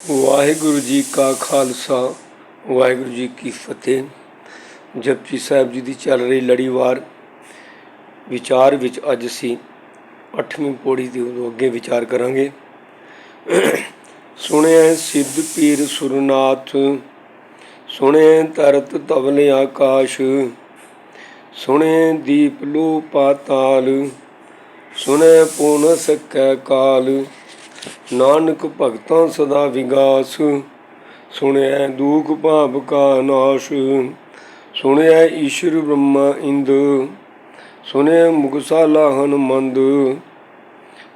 ਵਾਹਿਗੁਰੂ ਜੀ ਕਾ ਖਾਲਸਾ, ਵਾਹਿਗੁਰੂ ਜੀ ਕੀ ਫਤਿਹ। ਜਪਜੀ ਸਾਹਿਬ ਜੀ ਦੀ ਚੱਲ ਰਹੀ ਲੜੀਵਾਰ ਵਿਚਾਰ ਵਿੱਚ ਅੱਜ ਅਸੀਂ 8ਵੀਂ ਪੌੜੀ ਦੇ ਅੱਗੇ ਵਿਚਾਰ ਕਰਾਂਗੇ। ਸੁਣਿਆ ਸਿੱਧ ਪੀਰ ਸੁਰਨਾਥ ਸੁਣੇ ਤਰਤ ਤਵਲ ਆਕਾਸ਼ ਸੁਣੇ ਦੀਪ ਲੋ ਪਾਤਾਲ ਸੁਣੇ ਪੂਨ ਸਕੈ ਕਾਲ। ਨਾਨਕ ਭਗਤਾਂ ਸਦਾ ਵਿਗਾਸ ਸੁਣਿਆ ਦੁਖ ਭਾਵ ਕਾ ਨਾਸ਼ ਸੁਣਿਆ ਈਸ਼ਰ ਬ੍ਰਹਮਾ ਇੰਦ ਸੁਣਿਆ ਮੁਗਸਾਲਾ ਹਨਮੰਦ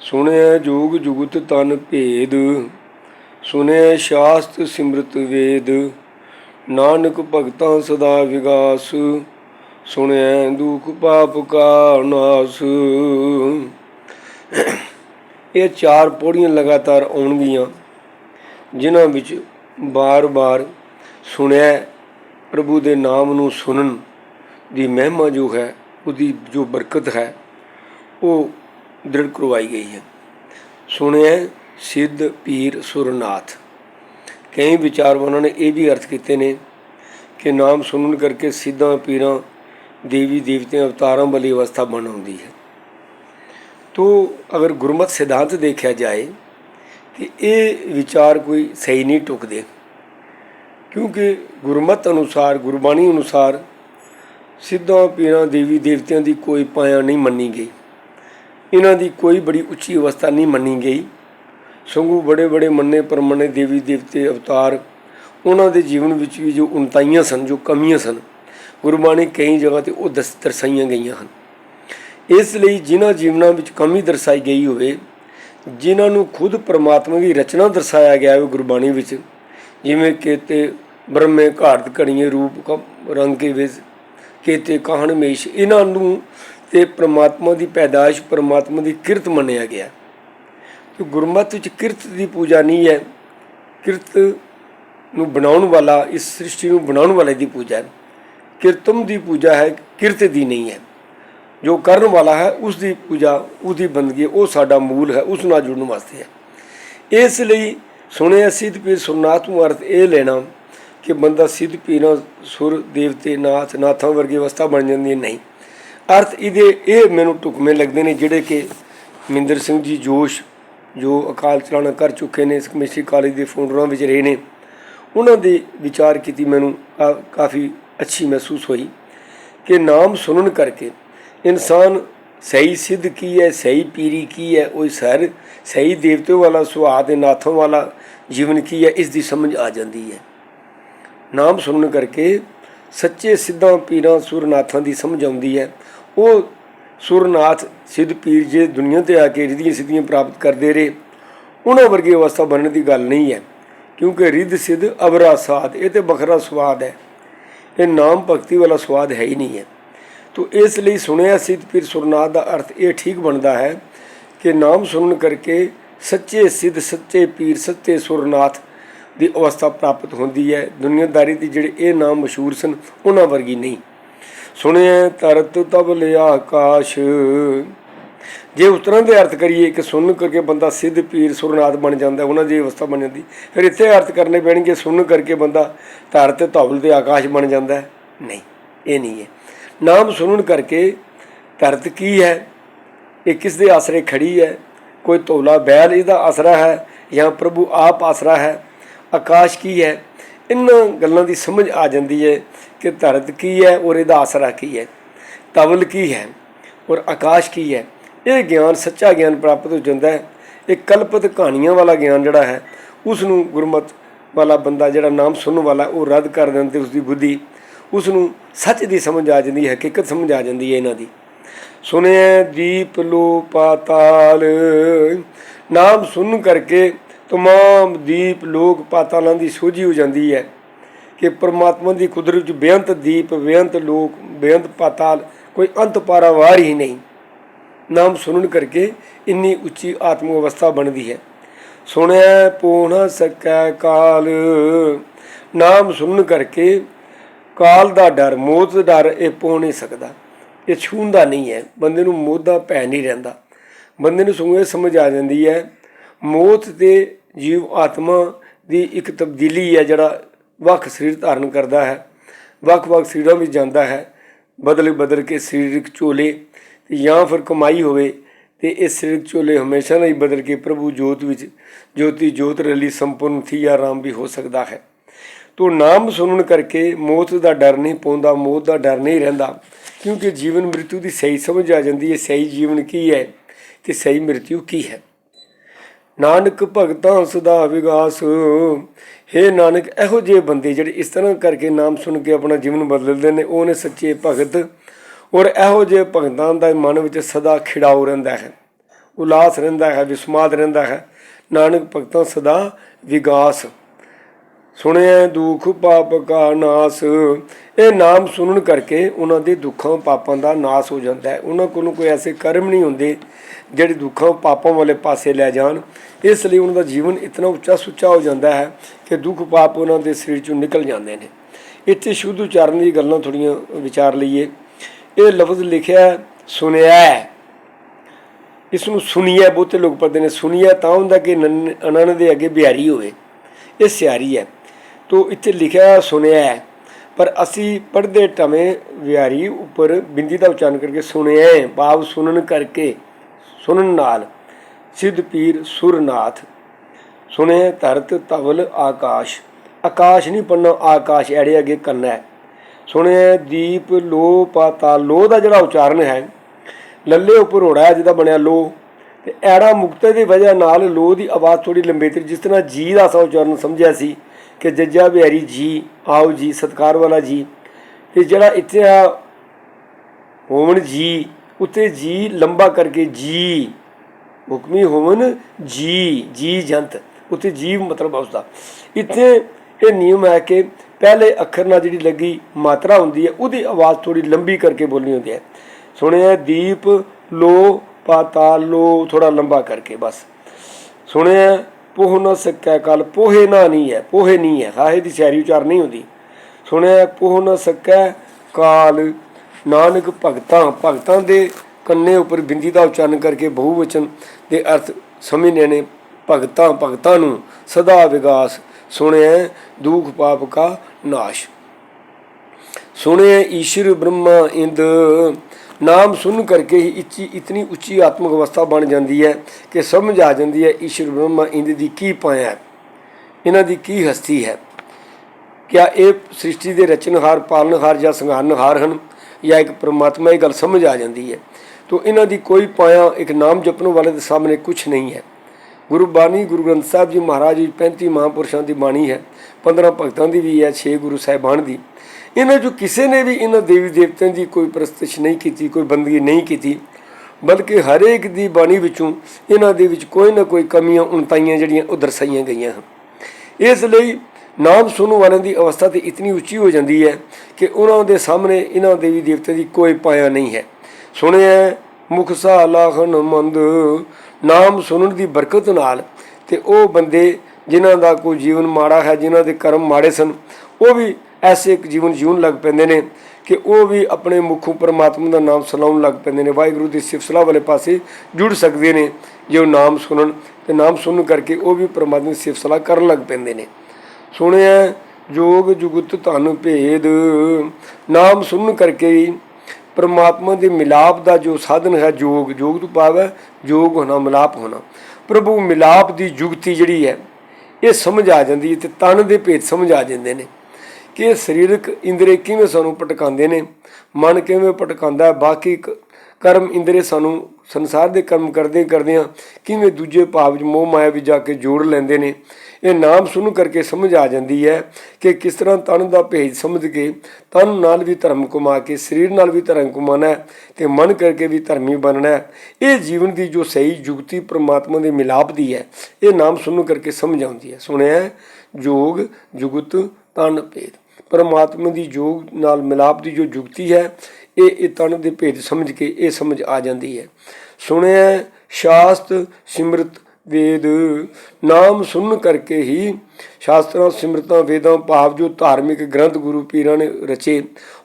ਸੁਣਿਆ ਜੋਗ ਜੁਗਤ ਤਨ ਭੇਦ ਸੁਣਿਆ ਸ਼ਾਸਤ ਸਿਮਰਤ ਵੇਦ, ਨਾਨਕ ਭਗਤਾਂ ਸਦਾ ਵਿਗਾਸ ਸੁਣਿਆ ਦੁਖ ਪਾਪ ਕਾ ਨਾਸ। ਇਹ ਚਾਰ ਪੌੜੀਆਂ ਲਗਾਤਾਰ ਆਉਣਗੀਆਂ, ਜਿਨ੍ਹਾਂ ਵਿੱਚ ਬਾਰ-ਬਾਰ ਸੁਣਿਆ ਪ੍ਰਭੂ ਦੇ ਨਾਮ ਨੂੰ ਸੁਣਨ ਦੀ ਮਹਿਮਾ ਜੋ ਹੈ, ਉਹਦੀ ਜੋ ਬਰਕਤ ਹੈ, ਉਹ ਦ੍ਰਿੜ ਕਰਵਾਈ ਗਈ ਹੈ। ਸੁਣਿਆ ਸਿੱਧ ਪੀਰ ਸੁਰਨਾਥ। ਕਈ ਵਿਚਾਰਵਾਨਾਂ ਨੇ ਇਹ ਵੀ ਅਰਥ ਕੀਤੇ ਨੇ ਕਿ ਨਾਮ ਸੁਣਨ ਕਰਕੇ ਸਿੱਧਾਂ ਪੀਰਾਂ ਦੇਵੀ ਦੇਵਤਿਆਂ ਅਵਤਾਰਾਂ ਵਾਲੀ ਅਵਸਥਾ ਬਣ ਆਉਂਦੀ ਹੈ। ਤੋ ਅਗਰ ਗੁਰਮਤ ਸਿਧਾਂਤ ਦੇਖਿਆ ਜਾਏ, ਕਿ ਇਹ ਵਿਚਾਰ ਕੋਈ ਸਹੀ ਨਹੀਂ ਟੁਕਦੇ। ਕਿਉਂਕਿ ਗੁਰਮਤ ਅਨੁਸਾਰ, ਗੁਰਬਾਣੀ ਅਨੁਸਾਰ ਸਿੱਧਾਂ ਪੀਰਾਂ ਦੇਵੀ ਦੇਵਤਿਆਂ ਦੀ ਕੋਈ ਪਾਇਆ ਨਹੀਂ ਮੰਨੀ ਗਈ। ਇਹਨਾਂ ਦੀ ਕੋਈ ਬੜੀ ਉੱਚੀ ਅਵਸਥਾ ਨਹੀਂ ਮੰਨੀ ਗਈ। ਸੰਗੂ ਬੜੇ ਬੜੇ ਮੰਨੇ ਪਰਮੰਨੇ ਦੇਵੀ ਦੇਵਤੇ ਅਵਤਾਰ, ਉਹਨਾਂ ਦੇ ਜੀਵਨ ਵਿੱਚ ਵੀ ਜੋ ਉਨਤਾਈਆਂ ਸਨ, ਜੋ ਕਮੀਆਂ ਸਨ, ਗੁਰਬਾਣੀ ਕਈ ਜਗ੍ਹਾ ਤੇ ਉਹ ਦਰਸਾਈਆਂ ਗਈਆਂ ਹਨ। ਇਸ ਲਈ ਜਿਨ੍ਹਾਂ ਜੀਵਨਾਂ ਵਿੱਚ ਕਮੀ ਦਰਸਾਈ ਗਈ ਹੋਵੇ, ਜਿਨ੍ਹਾਂ ਨੂੰ ਖੁਦ ਪਰਮਾਤਮਾ ਦੀ ਰਚਨਾ ਦਰਸਾਇਆ ਗਿਆ ਹੈ ਗੁਰਬਾਣੀ ਵਿੱਚ, ਜਿਵੇਂ ਕੇਤੇ ਬ੍ਰਹਮੇ ਘਾਰਤ ਘੜੀਏ ਰੂਪ ਰੰਗ ਕੇ ਵਿੱਚ ਕੇਤੇ ਕਾਹਣ ਮੇਸ਼, ਇਹਨਾਂ ਨੂੰ ਤੇ ਪਰਮਾਤਮਾ ਦੀ ਪੈਦਾਇਸ਼, ਪਰਮਾਤਮਾ ਦੀ ਕਿਰਤ ਮੰਨਿਆ ਗਿਆ। ਕਿ ਗੁਰਮਤਿ ਵਿੱਚ ਕਿਰਤ ਦੀ ਪੂਜਾ ਨਹੀਂ ਹੈ, ਕਿਰਤ ਨੂੰ ਬਣਾਉਣ ਵਾਲਾ, ਇਸ ਸ੍ਰਿਸ਼ਟੀ ਨੂੰ ਬਣਾਉਣ ਵਾਲੇ ਦੀ ਪੂਜਾ ਹੈ। ਕਿਰਤਮ ਦੀ ਪੂਜਾ ਹੈ, ਕਿਰਤ ਦੀ ਨਹੀਂ ਹੈ। ਜੋ ਕਰਨ ਵਾਲਾ ਹੈ ਉਸ ਦੀ ਪੂਜਾ, ਉਹਦੀ ਬੰਦਗੀ, ਉਹ ਸਾਡਾ ਮੂਲ ਹੈ, ਉਸ ਨਾਲ ਜੁੜਨ ਵਾਸਤੇ ਹੈ। ਇਸ ਲਈ ਸੁਣਿਆ ਸਿੱਧ ਪੀਰ ਸੁਰਨਾਥ ਨੂੰ ਅਰਥ ਇਹ ਲੈਣਾ ਕਿ ਬੰਦਾ ਸਿੱਧ ਪੀਰਾਂ, ਸੁਰ ਦੇਵਤੇ, ਨਾਥ, ਨਾਥਾਂ ਵਰਗੀ ਅਵਸਥਾ ਬਣ ਜਾਂਦੀ ਹੈ, ਨਹੀਂ। ਅਰਥ ਇਹਦੇ, ਇਹ ਮੈਨੂੰ ਟੁਕਮੇ ਲੱਗਦੇ ਨੇ, ਜਿਹੜੇ ਕਿ ਮਿੰਦਰ ਸਿੰਘ ਜੀ ਜੋਸ਼, ਜੋ ਅਕਾਲ ਚਲਾਣਾ ਕਰ ਚੁੱਕੇ ਨੇ ਇਸ ਕਮਿਸ਼ਨਰੀ ਕਾਲਜ ਦੇ ਫਾਊਂਡਰਾਂ ਵਿੱਚ ਰਹੇ ਨੇ, ਉਹਨਾਂ ਦੇ ਵਿਚਾਰ ਕੀਤੀ ਮੈਨੂੰ ਕਾਫੀ ਅੱਛੀ ਮਹਿਸੂਸ ਹੋਈ ਕਿ ਨਾਮ ਸੁਣਨ ਕਰਕੇ ਇਨਸਾਨ ਸਹੀ ਸਿੱਧ ਕੀ ਹੈ, ਸਹੀ ਪੀਰੀ ਕੀ ਹੈ, ਉਹ ਸਰ ਸਹੀ ਦੇਵਤੇ ਵਾਲਾ, ਸੁਆਦ ਨਾਥੋਂ ਵਾਲਾ ਜੀਵਨ ਕੀ ਹੈ, ਇਸ ਦੀ ਸਮਝ ਆ ਜਾਂਦੀ ਹੈ। ਨਾਮ ਸੁਣਨ ਕਰਕੇ ਸੱਚੇ ਸਿੱਧਾਂ ਪੀਰਾਂ ਸੁਰਨਾਥਾਂ ਦੀ ਸਮਝ ਆਉਂਦੀ ਹੈ। ਉਹ ਸੁਰਨਾਥ ਸਿੱਧ ਪੀਰ ਜੇ ਦੁਨੀਆ ਤੇ ਆ ਕੇ ਰਿਧੀਆਂ ਸਿੱਧੀਆਂ ਪ੍ਰਾਪਤ ਕਰਦੇ ਰਹੇ। ਉਹਨਾਂ ਵਰਗੀ ਅਵਸਥਾ ਬਣਨ ਦੀ ਗੱਲ ਨਹੀਂ ਹੈ, ਕਿਉਂਕਿ ਰਿੱਧ ਸਿੱਧ ਅਵਰਾ ਸਾਧ, ਇਹ ਤੇ ਬਖਰਾ ਸਵਾਦ ਹੈ। ਇਹ ਨਾਮ ਭਗਤੀ ਵਾਲਾ ਸਵਾਦ ਹੈ ਹੀ ਨਹੀਂ ਹੈ। ਤੋ ਇਸ ਲਈ ਸੁਣਿਆ ਸਿੱਧ ਪੀਰ ਸੁਰਨਾਥ ਦਾ ਅਰਥ ਇਹ ਠੀਕ ਬਣਦਾ ਹੈ ਕਿ ਨਾਮ ਸੁਣਨ ਕਰਕੇ ਸੱਚੇ ਸਿੱਧ, ਸੱਚੇ ਪੀਰ, ਸੱਚੇ ਸੁਰਨਾਥ ਦੀ ਅਵਸਥਾ ਪ੍ਰਾਪਤ ਹੁੰਦੀ ਹੈ। ਦੁਨੀਆਦਾਰੀ ਦੀ ਜਿਹੜੇ ਇਹ ਨਾਮ ਮਸ਼ਹੂਰ ਸਨ, ਉਹਨਾਂ ਵਰਗੀ ਨਹੀਂ। ਸੁਣਿਆ ਤਰਤ ਤਬ ਲਿਆ ਆਕਾਸ਼। ਜੇ ਉਸ ਤਰ੍ਹਾਂ ਦੇ ਅਰਥ ਕਰੀਏ ਕਿ ਸੁਣਨ ਕਰਕੇ ਬੰਦਾ ਸਿੱਧ, ਪੀਰ, ਸੁਰਨਾਥ ਬਣ ਜਾਂਦਾ, ਉਹਨਾਂ ਦੀ ਅਵਸਥਾ ਬਣ ਜਾਂਦੀ। ਫਿਰ ਇੱਥੇ ਅਰਥ ਕਰਨੇ ਪੈਣਗੇ, ਸੁਣਨ ਕਰਕੇ ਬੰਦਾ ਧਰਤ, ਧਵਲ ਤੇ ਆਕਾਸ਼ ਬਣ ਜਾਂਦਾ ਨਹੀਂ, ਇਹ ਨਹੀਂ ਹੈ। ਨਾਮ ਸੁਣਨ ਕਰਕੇ ਧਰਤ ਕੀ ਹੈ? ਇਹ ਕਿਸ ਦੇ ਆਸਰੇ ਖੜੀ ਹੈ? ਕੋਈ ਤੋਲਾ ਬੈਲ ਇਹਦਾ ਆਸਰਾ ਹੈ ਜਾਂ ਪ੍ਰਭੂ ਆਪ ਆਸਰਾ ਹੈ? ਆਕਾਸ਼ ਕੀ ਹੈ? ਇਹਨਾਂ ਗੱਲਾਂ ਦੀ ਸਮਝ ਆ ਜਾਂਦੀ ਹੈ ਕਿ ਧਰਤ ਕੀ ਹੈ ਔਰ ਇਹਦਾ ਆਸਰਾ ਕੀ ਹੈ? ਤਵਲ ਕੀ ਹੈ ਔਰ ਆਕਾਸ਼ ਕੀ ਹੈ? ਇਹ ਗਿਆਨ, ਸੱਚਾ ਗਿਆਨ ਪ੍ਰਾਪਤ ਹੋ ਜਾਂਦਾ ਹੈ। ਇਹ ਕਲਪਤ ਕਹਾਣੀਆਂ ਵਾਲਾ ਗਿਆਨ ਜਿਹੜਾ ਹੈ ਉਸ ਨੂੰ ਗੁਰਮਤ ਵਾਲਾ ਬੰਦਾ ਜਿਹੜਾ ਨਾਮ ਸੁਣਨ ਵਾਲਾ ਉਹ ਰੱਦ ਕਰ ਦਿੰਦੇ ਉਸ ਦੀ ਬੁੱਧੀ ਉਸ ਨੂੰ ਸੱਚ ਦੀ ਸਮਝ ਆ ਜਾਂਦੀ ਹੈ, ਹਕੀਕਤ ਸਮਝ ਆ ਜਾਂਦੀ ਹੈ ਇਹਨਾਂ ਦੀ। ਸੁਣਿਆ ਦੀਪ ਲੋ ਪਾਤਾਲ। ਨਾਮ ਸੁਣ ਕਰਕੇ ਤਮਾਮ ਦੀਪ ਲੋਕ ਪਾਤਾਲਾਂ ਦੀ ਸੋਝੀ ਹੋ ਜਾਂਦੀ ਹੈ ਕਿ ਪਰਮਾਤਮਾ ਦੀ ਕੁਦਰਤ ਵਿੱਚ ਬੇਅੰਤ ਦੀਪ, ਬੇਅੰਤ ਲੋਕ, ਬੇਅੰਤ ਪਾਤਾਲ, ਕੋਈ ਅੰਤ ਪਾਰਾਵਾਰ ਹੀ ਨਹੀਂ। ਨਾਮ ਸੁਣਨ ਕਰਕੇ ਇੰਨੀ ਉੱਚੀ ਆਤਮ ਅਵਸਥਾ ਬਣਦੀ ਹੈ। ਸੁਣਿਆ ਪੋਣਾ ਸਕੈ ਕਾਲ। ਨਾਮ ਸੁਣਨ ਕਰਕੇ ਕਾਲ ਦਾ ਡਰ, ਮੌਤ ਦਾ ਡਰ ਇਹ ਪੋ ਨਹੀਂ ਸਕਦਾ। ਇਹ ਛੂੰਦਾ ਨਹੀਂ ਹੈ। ਬੰਦੇ ਨੂੰ ਮੌਤ ਦਾ ਭੈ ਨਹੀਂ ਰਹਿੰਦਾ। ਬੰਦੇ ਨੂੰ ਸਗੋਂ ਇਹ ਸਮਝ ਆ ਜਾਂਦੀ ਹੈ, ਮੌਤ ਤੇ ਜੀਵ ਆਤਮਾ ਦੀ ਇੱਕ ਤਬਦੀਲੀ ਹੈ ਜਿਹੜਾ ਵੱਖ ਸਰੀਰ ਧਾਰਨ ਕਰਦਾ ਹੈ ਵੱਖ-ਵੱਖ ਸਰੀਰਾਂ ਵਿੱਚ ਜਾਂਦਾ ਹੈ। ਬਦਲ ਬਦਲ ਕੇ ਸਰੀਰਕ ਝੋਲੇ ਤੇ ਜਾਂ ਫਿਰ ਕਮਾਈ ਹੋਵੇ ਤੇ ਇਹ ਸਰੀਰਕ ਝੋਲੇ ਹਮੇਸ਼ਾ ਲਈ ਬਦਲ ਕੇ ਪ੍ਰਭੂ ਜੋਤ ਵਿੱਚ ਜੋਤੀ ਜੋਤ ਰਲੀ ਸੰਪੂਰਨ ਥੀ ਆਰਾਮ ਵੀ ਹੋ ਸਕਦਾ ਹੈ। ਤੋ ਨਾਮ ਸੁਣਨ ਕਰਕੇ ਮੌਤ ਦਾ ਡਰ ਨਹੀਂ ਪਾਉਂਦਾ, ਮੌਤ ਦਾ ਡਰ ਨਹੀਂ ਰਹਿੰਦਾ। ਕਿਉਂਕਿ ਜੀਵਨ ਮ੍ਰਿਤੂ ਦੀ ਸਹੀ ਸਮਝ ਆ ਜਾਂਦੀ ਹੈ, ਸਹੀ ਜੀਵਨ ਕੀ ਹੈ ਤੇ ਸਹੀ ਮ੍ਰਿਤੂ ਕੀ ਹੈ। ਨਾਨਕ ਭਗਤਾਂ ਸਦਾ ਵਿਗਾਸ। ਹੇ ਨਾਨਕ, ਇਹੋ ਜਿਹੇ ਬੰਦੇ ਜਿਹੜੇ ਇਸ ਤਰ੍ਹਾਂ ਕਰਕੇ ਨਾਮ ਸੁਣ ਕੇ ਆਪਣਾ ਜੀਵਨ ਬਦਲਦੇ ਨੇ, ਉਹ ਨੇ ਸੱਚੇ ਭਗਤ। ਔਰ ਇਹੋ ਜਿਹੇ ਭਗਤਾਂ ਦਾ ਮਨ ਵਿੱਚ ਸਦਾ ਖਿੜਾਉ ਰਹਿੰਦਾ ਹੈ, ਉਲਾਸ ਰਹਿੰਦਾ ਹੈ, ਵਿਸਮਾਦ ਰਹਿੰਦਾ ਹੈ। ਨਾਨਕ ਭਗਤਾਂ ਸਦਾ ਵਿਗਾਸ। ਸੁਣਿਆ ਦੁਖ ਪਾਪ ਕਾ ਨਾਸ। ਇਹ ਨਾਮ ਸੁਣਨ ਕਰਕੇ ਉਹਨਾਂ ਦੇ ਦੁੱਖਾਂ ਪਾਪਾਂ ਦਾ ਨਾਸ ਹੋ ਜਾਂਦਾ ਹੈ। ਉਹਨਾਂ ਕੋਲੋਂ ਕੋਈ ਐਸੇ ਕਰਮ ਨਹੀਂ ਹੁੰਦੇ ਜਿਹੜੇ ਦੁੱਖਾਂ ਪਾਪਾਂ ਵਾਲੇ ਪਾਸੇ ਲੈ ਜਾਣ। ਇਸ ਲਈ ਉਹਨਾਂ ਦਾ ਜੀਵਨ ਇਤਨਾ ਉੱਚਾ ਸੁੱਚਾ ਹੋ ਜਾਂਦਾ ਹੈ ਕਿ ਦੁੱਖ ਪਾਪ ਉਹਨਾਂ ਦੇ ਸਰੀਰ ਚੋਂ ਨਿਕਲ ਜਾਂਦੇ ਨੇ। ਇੱਥੇ ਸ਼ੁੱਧ ਉਚਾਰਨ ਦੀ ਗੱਲਾਂ ਥੋੜੀਆਂ ਵਿਚਾਰ ਲਈਏ। ਇਹ ਲਫ਼ਜ਼ ਲਿਖਿਆ ਹੈ, ਸੁਣਿਆ ਇਸ ਨੂੰ ਸੁਣੀਏ ਬਹੁਤੇ ਲੋਕ ਪੜ੍ਹਦੇ ਨੇ ਸੁਣੀਏ ਤਾਂ ਹੁੰਦਾ ਕਿ ਨਨ- ਅਨੰਨ ਦੇ ਅੱਗੇ ਬਿਹਾਰੀ ਹੋਵੇ। ਇਹ ਸਿਆਰੀ ਹੈ। ਤੋ ਇੱਥੇ ਲਿਖਿਆ ਸੁਣਿਆ ਹੈ ਪਰ ਅਸੀਂ ਪੜ੍ਹਦੇ ਟਵੇਂ ਵਿਹਾਰੀ ਉੱਪਰ ਬਿੰਦੀ ਦਾ ਉਚਾਰਨ ਕਰਕੇ ਸੁਣਿਆ ਹੈ, ਭਾਵ ਸੁਣਨ ਕਰਕੇ ਸੁਣਨ ਨਾਲ। ਸਿੱਧ ਪੀਰ ਸੁਰਨਾਥ ਸੁਣੇ ਧਰਤ ਤਵਲ ਆਕਾਸ਼। ਆਕਾਸ਼ ਨਹੀਂ ਪੰਨਾ ਆਕਾਸ਼ ਐੜੇ ਅੱਗੇ ਕੰਨਾ ਹੈ। ਸੁਣੇ ਦੀਪ ਲੋ ਪਾਤਾ ਲੋ ਦਾ ਜਿਹੜਾ ਉਚਾਰਨ ਹੈ ਲੱਲੇ ਉੱਪਰ ਹੋੜਾ ਹੈ ਜਿਹਦਾ ਬਣਿਆ ਲੋ। ਤੇ ਐੜਾ ਮੁਕਤੇ ਦੀ ਵਜ੍ਹਾ ਨਾਲ ਲੋ ਦੀ ਆਵਾਜ਼ ਥੋੜੀ ਲੰਬੀ ਤੇ ਜਿਸ ਤਰ੍ਹਾਂ ਜੀ ਦਾ ਅਸਾਂ ਉਚਾਰਨ ਸਮਝਿਆ ਸੀ। ਕਿ ਜੱਜਾ ਬਿਹਾਰੀ ਜੀ, ਆਓ ਜੀ, ਸਤਕਾਰ ਵਾਲਾ ਜੀ। ਤੇ ਜਿਹੜਾ ਇੱਥੇ ਆ ਹੋਵਣ ਜੀ, ਉੱਤੇ ਜੀ ਲੰਬਾ ਕਰਕੇ ਜੀ। ਹੁਕਮੀ ਹੋਵਨ ਜੀ ਜੀ ਜੰਤ ਉੱਥੇ ਜੀਵ ਮਤਲਬ ਉਸਦਾ। ਇੱਥੇ ਇਹ ਨਿਯਮ ਹੈ ਕਿ ਪਹਿਲੇ ਅੱਖਰ ਨਾਲ ਜਿਹੜੀ ਲੱਗੀ ਮਾਤਰਾ ਹੁੰਦੀ ਹੈ, ਉਹਦੀ ਆਵਾਜ਼ ਥੋੜੀ ਲੰਬੀ ਕਰਕੇ ਬੋਲਣੀ ਹੁੰਦੀ ਹੈ। ਸੁਣਿਆ, ਦੀਪ, ਲੋ, ਪਾਤਾਲ, ਲੋ ਥੋੜਾ ਲੰਬਾ ਕਰਕੇ ਬਸ। ਸੁਣਿਆ ਪੋਹ ਨਾ ਸਕੈ ਕਲ, ਪੋਹੇ ਨਾ ਨਹੀਂ ਹੈ ਪੋਹੇ ਨਹੀਂ ਹੈ ਹਾਹੇ ਦੀ ਸੈਰੀ ਉਚਾਰ ਨਹੀਂ ਹੁੰਦੀ। ਸੁਣਿਆ, ਪੋਹ ਨਾ ਸਕੈ ਕਾਲ, ਨਾਨਕ ਭਗਤਾਂ ਭਗਤਾਂ ਦੇ ਕੰਨੇ ਉੱਪਰ ਬਿੰਦੀ ਦਾ ਉਚਾਰਨ ਕਰਕੇ ਬਹੁਵਚਨ ਦੇ ਅਰਥ ਸਮਝਨੇ ਨੇ। ਭਗਤਾਂ ਭਗਤਾਂ ਨੂੰ ਸਦਾ ਵਿਗਾਸ, ਸੁਣਿਆ, ਦੁਖ ਪਾਪ ਕਾ ਨਾਸ਼। ਸੁਣਿਆ, ਈਸ਼ਰ ਬ੍ਰਹਮਾ ਇੰਦ ਨਾਮ ਸੁਣ ਕਰਕੇ ਹੀ ਇੱਚੀ ਇਤਨੀ ਉੱਚੀ ਆਤਮਿਕ ਅਵਸਥਾ ਬਣ ਜਾਂਦੀ ਹੈ ਕਿ ਸਮਝ ਆ ਜਾਂਦੀ ਹੈ ਈਸ਼ਵਰ ਬ੍ਰਹਮਾ ਇੰਦ ਦੀ ਕੀ ਪਾਇਆ ਇਹਨਾਂ ਦੀ ਕੀ ਹਸਤੀ ਹੈ? ਕਿਆ ਇਹ ਸ੍ਰਿਸ਼ਟੀ ਦੇ ਰਚਨਹਾਰ, ਪਾਲਨਹਾਰ ਜਾਂ ਸੰਘਾਰਨਹਾਰ ਹਨ? ਜਾਂ ਇੱਕ ਪ੍ਰਮਾਤਮਾ ਇਹ ਗੱਲ ਸਮਝ ਆ ਜਾਂਦੀ ਹੈ? ਤੋ ਇਹਨਾਂ ਦੀ ਕੋਈ ਪਾਇਆ ਇੱਕ ਨਾਮ ਜਪਣ ਵਾਲੇ ਦੇ ਸਾਹਮਣੇ ਕੁਝ ਨਹੀਂ ਹੈ। ਗੁਰੂ ਬਾਣੀ ਗੁਰੂ ਗ੍ਰੰਥ ਸਾਹਿਬ ਜੀ ਮਹਾਰਾਜ ਜੀ 35 ਮਹਾਂਪੁਰਸ਼ਾਂ ਦੀ ਬਾਣੀ ਹੈ 15 ਭਗਤਾਂ ਦੀ ਵੀ ਹੈ 6 ਗੁਰੂ ਸਾਹਿਬਾਨ ਦੀ। ਇਹਨਾਂ ਜੋ ਕਿਸੇ ਨੇ ਵੀ ਇਹਨਾਂ ਦੇਵੀ ਦੇਵਤਿਆਂ ਦੀ ਕੋਈ ਪ੍ਰਸਤਿਸ਼ ਨਹੀਂ ਕੀਤੀ, ਕੋਈ ਬੰਦਗੀ ਨਹੀਂ ਕੀਤੀ, ਬਲਕਿ ਹਰੇਕ ਦੀ ਬਾਣੀ ਵਿੱਚੋਂ ਇਹਨਾਂ ਦੇ ਵਿੱਚ ਕੋਈ ਨਾ ਕੋਈ ਕਮੀਆਂ, ਉਣਤਾਈਆਂ ਜਿਹੜੀਆਂ ਉਹ ਦਰਸਾਈਆਂ ਗਈਆਂ ਹਨ। ਇਸ ਲਈ ਨਾਮ ਸੁਣਨ ਵਾਲਿਆਂ ਦੀ ਅਵਸਥਾ ਤੇ ਇਤਨੀ ਉੱਚੀ ਹੋ ਜਾਂਦੀ ਹੈ ਕਿ ਉਹਨਾਂ ਦੇ ਸਾਹਮਣੇ ਇਹਨਾਂ ਦੇਵੀ ਦੇਵਤਿਆਂ ਦੀ ਕੋਈ ਪਾਇਆ ਨਹੀਂ ਹੈ। ਸੁਣਿਆ ਮੁਖ ਸਾ ਲਾਖਨ ਮੰਦ। ਨਾਮ ਸੁਣਨ ਦੀ ਬਰਕਤ ਨਾਲ ਤੇ ਉਹ ਬੰਦੇ ਜਿਨ੍ਹਾਂ ਦਾ ਕੋਈ ਜੀਵਨ ਮਾੜਾ ਹੈ, ਜਿਨ੍ਹਾਂ ਦੇ ਕਰਮ ਮਾੜੇ ਸਨ, ਉਹ ਵੀ ਐਸੇ ਇੱਕ ਜੀਵਨ ਜਿਉਣ ਲੱਗ ਪੈਂਦੇ ਨੇ ਕਿ ਉਹ ਵੀ ਆਪਣੇ ਮੁਖੋਂ ਪਰਮਾਤਮਾ ਦਾ ਨਾਮ ਸਲਾਉਣ ਲੱਗ ਪੈਂਦੇ ਨੇ। ਵਾਹਿਗੁਰੂ ਦੀ ਸਿਫਤ ਵਾਲੇ ਪਾਸੇ ਜੁੜ ਸਕਦੇ ਨੇ, ਜੇ ਉਹ ਨਾਮ ਸੁਣਨ ਤੇ ਨਾਮ ਸੁਣਨ ਕਰਕੇ ਉਹ ਵੀ ਪਰਮਾਤਮਾ ਦੀ ਸਿਫਤ ਕਰਨ ਲੱਗ ਪੈਂਦੇ ਨੇ। ਸੁਣਿਆ ਜੋਗ ਜੁਗਤ ਧਨ ਭੇਦ, ਨਾਮ ਸੁਣਨ ਕਰਕੇ ਪਰਮਾਤਮਾ ਦੇ ਮਿਲਾਪ ਦਾ ਜੋ ਸਾਧਨ ਹੈ, ਜੋਗ ਜੋਗ ਤੋਂ ਭਾਵ ਹੈ ਜੋਗ ਹੋਣਾ, ਮਿਲਾਪ ਹੋਣਾ। ਪ੍ਰਭੂ, ਮਿਲਾਪ ਦੀ ਯੁਗਤੀ ਜਿਹੜੀ ਹੈ, ਇਹ ਸਮਝ ਆ ਜਾਂਦੀ ਹੈ ਤੇ ਤਨ ਦੇ ਭੇਦ ਸਮਝ ਆ ਜਾਂਦੇ ਨੇ ਕਿ ਇਹ ਸਰੀਰਕ ਇੰਦਰੀ ਕਿਵੇਂ ਸਾਨੂੰ ਭਟਕਾਉਂਦੇ ਨੇ, ਮਨ ਕਿਵੇਂ ਭਟਕਾਉਂਦਾ ਹੈ, ਬਾਕੀ ਕ- ਕਰਮ ਇੰਦਰੇ ਸਾਨੂੰ ਸੰਸਾਰ ਦੇ ਕਰਮ ਕਰਦੇ ਕਰਦਿਆਂ ਕਿਵੇਂ ਦੂਜੇ ਭਾਵ ਵਿੱਚ ਮੋਹ ਮਾਇਆ ਵਿੱਚ ਜਾ ਕੇ ਜੋੜ ਲੈਂਦੇ ਨੇ। ਇਹ ਨਾਮ ਸੁਣ ਕਰਕੇ ਸਮਝ ਆ ਜਾਂਦੀ ਹੈ ਕਿ ਕਿਸ ਤਰ੍ਹਾਂ ਤਨ ਦਾ ਭੇਦ ਸਮਝ ਕੇ ਤਨ ਨਾਲ ਵੀ ਧਰਮ ਕਮਾ ਕੇ ਸਰੀਰ ਨਾਲ ਵੀ ਧਰਮ ਕਮਾਉਣਾ ਹੈ ਤੇ ਮਨ ਕਰਕੇ ਵੀ ਧਰਮੀ ਬਣਨਾ ਇਹ ਜੀਵਨ ਦੀ ਜੋ ਸਹੀ ਜੁਗਤੀ ਪ੍ਰਮਾਤਮਾ ਦੇ ਮਿਲਾਪ ਦੀ ਹੈ ਇਹ ਨਾਮ ਸੁਣ ਕਰਕੇ ਸਮਝ ਆਉਂਦੀ ਹੈ। ਸੁਣਿਆ ਹੈ, ਜੋਗ ਜੁਗਤ ਤਨ ਭੇਦ। ਪਰਮਾਤਮਾ ਦੀ ਜੋਗ ਨਾਲ ਮਿਲਾਪ ਦੀ ਜੋ ਜੁਗਤੀ ਹੈ ਇਹ ਇਹ ਤਣ ਦੇ ਭੇਦ ਸਮਝ ਕੇ ਇਹ ਸਮਝ ਆ ਜਾਂਦੀ ਹੈ। ਸੁਣਿਆ ਹੈ, ਸ਼ਾਸਤ ਸਿਮਰਤ ਵੇਦ ਨਾਮ ਸੁਣ ਕਰਕੇ ਹੀ ਸ਼ਾਸਤਰਾਂ ਸਿਮਰਤਾਂ ਵੇਦਾਂ ਭਾਵ ਜੋ ਧਾਰਮਿਕ ਗ੍ਰੰਥ ਗੁਰੂ ਪੀਰਾਂ ਨੇ ਰਚੇ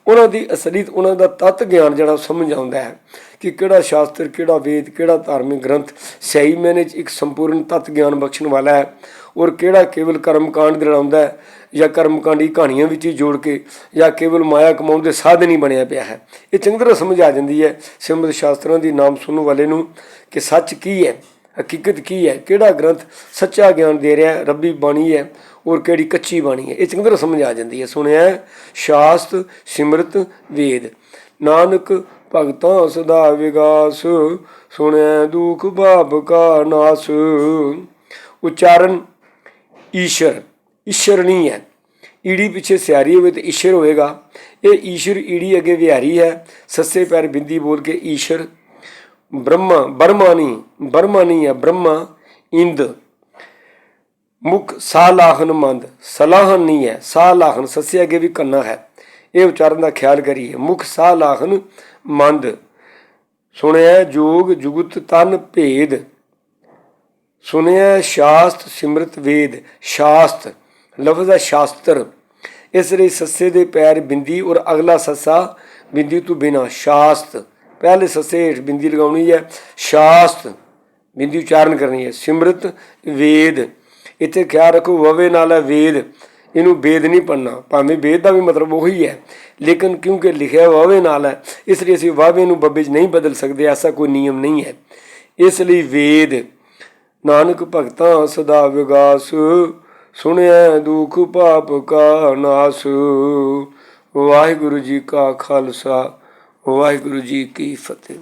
ਉਹਨਾਂ ਦੀ ਅਸਲੀਤ ਉਹਨਾਂ ਦਾ ਤਤ ਗਿਆਨ ਜਿਹੜਾ ਸਮਝ ਆਉਂਦਾ ਹੈ ਕਿ ਕਿਹੜਾ ਸ਼ਾਸਤਰ ਕਿਹੜਾ ਵੇਦ ਕਿਹੜਾ ਧਾਰਮਿਕ ਗ੍ਰੰਥ ਸਹੀ ਮੈਨੇ ਚ ਇੱਕ ਸੰਪੂਰਨ ਤਤ ਗਿਆਨ ਬਖਸ਼ਣ ਵਾਲਾ ਹੈ ਔਰ ਕਿਹੜਾ ਕੇਵਲ ਕਰਮਕਾਂਡ ਦਿਲਾਉਂਦਾ ਹੈ। ਜਾਂ ਕਰਮਕਾਂਡੀ ਕਹਾਣੀਆਂ ਵਿੱਚ ਹੀ ਜੋੜ ਕੇ ਜਾਂ ਕੇਵਲ ਮਾਇਆ ਕਮਾਉਣ ਦੇ ਸਾਧਨ ਹੀ ਬਣਿਆ ਪਿਆ ਹੈ। ਇਹ ਚੰਗੀ ਤਰ੍ਹਾਂ ਸਮਝ ਆ ਜਾਂਦੀ ਹੈ ਸਿਮਰਤ ਸ਼ਾਸਤਰਾਂ ਦੀ ਨਾਮ ਸੁਣਨ ਵਾਲੇ ਨੂੰ ਕਿ ਸੱਚ ਕੀ ਹੈ, ਹਕੀਕਤ ਕੀ ਹੈ, ਕਿਹੜਾ ਗ੍ਰੰਥ ਸੱਚਾ ਗਿਆਨ ਦੇ ਰਿਹਾ, ਰੱਬੀ ਬਾਣੀ ਹੈ ਔਰ ਕਿਹੜੀ ਕੱਚੀ ਬਾਣੀ ਹੈ। ਇਹ ਚੰਗੀ ਤਰ੍ਹਾਂ ਸਮਝ ਆ ਜਾਂਦੀ ਹੈ। ਸੁਣਿਆ ਸ਼ਾਸਤ, ਸਿਮਰਤ, ਵੇਦ। ਨਾਨਕ ਭਗਤਾਂ ਸਦਾ ਵਿਗਾਸ, ਸੁਣਿਆ ਦੁਖ ਭਾਵ ਕਾ ਨਾਸ। ਉਚਾਰਨ, ਈਸ਼ਰ। ਈਸ਼ਰ ਹੈ। ਈੜੀ ਪਿੱਛੇ ਸਿਆਰੀ ਹੋਵੇ ਤੇ ਈਸ਼ਰ ਹੋਵੇਗਾ। ਇਹ ਈਸ਼ਰ ਈੜੀ ਅੱਗੇ ਵਿਹਾਰੀ ਹੈ। ਸੱਸੇ ਪੈਰ ਬਿੰਦੀ ਬੋਲ ਕੇ ਈਸ਼ਰ, ਬ੍ਰਹਮਾ, ਬਰਮਾ ਨਹੀਂ ਬਰਮਾ ਨਹੀਂ ਹੈ, ਬ੍ਰਹਮਾ, ਇੰਦ। ਮੁਖ ਸਾਲਾਹਨ ਮੰਦ, ਸਲਾਹਨ ਨਹੀਂ ਹੈ, ਸਾਲਾਹਨ, ਸੱਸੇ ਅੱਗੇ ਵੀ ਕੰਨਾ ਹੈ। ਇਹ ਉਚਾਰਨ ਦਾ ਖਿਆਲ ਕਰੀਏ। ਮੁਖ ਸਾਲਾਹਨ ਮੰਦ। ਸੁਣਿਆ ਜੋਗ ਜੁਗਤ ਤਨ ਭੇਦ। ਸੁਣਿਆ ਸ਼ਾਸਤ ਸਿਮਰਤ ਵੇਦ। ਸ਼ਾਸਤ। ਲਫ਼ਜ਼ ਹੈ ਸ਼ਾਸਤਰ। ਇਸ ਲਈ ਸੱਸੇ ਦੇ ਪੈਰ ਬਿੰਦੀ ਔਰ ਅਗਲਾ ਸੱਸਾ, ਬਿੰਦੀ ਤੋਂ ਬਿਨਾ ਸ਼ਾਸਤ। ਪਹਿਲੇ ਸੱਸੇ ਹੇਠ ਬਿੰਦੀ ਲਗਾਉਣੀ ਹੈ, ਸ਼ਾਸਤ। ਬਿੰਦੀ ਉਚਾਰਨ ਕਰਨੀ ਹੈ, ਸਿਮਰਤ, ਵੇਦ। ਇੱਥੇ ਖਿਆਲ ਰੱਖੋ, ਵਵੇ ਨਾਲ ਹੈ ਵੇਦ। ਇਹਨੂੰ ਵੇਦ ਨਹੀਂ ਪੜਨਾ ਭਾਵੇਂ ਵੇਦ ਦਾ ਵੀ ਮਤਲਬ ਉਹੀ ਹੈ, ਲੇਕਿਨ ਕਿਉਂਕਿ ਲਿਖਿਆ ਵਵੇ ਨਾਲ ਹੈ, ਇਸ ਲਈ ਅਸੀਂ ਵਾਵੇ ਨੂੰ ਬੱਬੇ 'ਚ ਨਹੀਂ ਬਦਲ ਸਕਦੇ, ਐਸਾ ਕੋਈ ਨਿਯਮ ਨਹੀਂ ਹੈ। ਇਸ ਲਈ ਵੇਦ। ਨਾਨਕ ਭਗਤਾਂ ਸਦਾ ਵਿਗਾਸ ਸੁਣਿਆ ਦੁਖ ਪਾਪ ਕਾ ਨਾਸ। ਵਾਹਿਗੁਰੂ ਜੀ ਕਾ ਖਾਲਸਾ ਵਾਹਿਗੁਰੂ ਜੀ ਕੀ ਫਤਿਹ।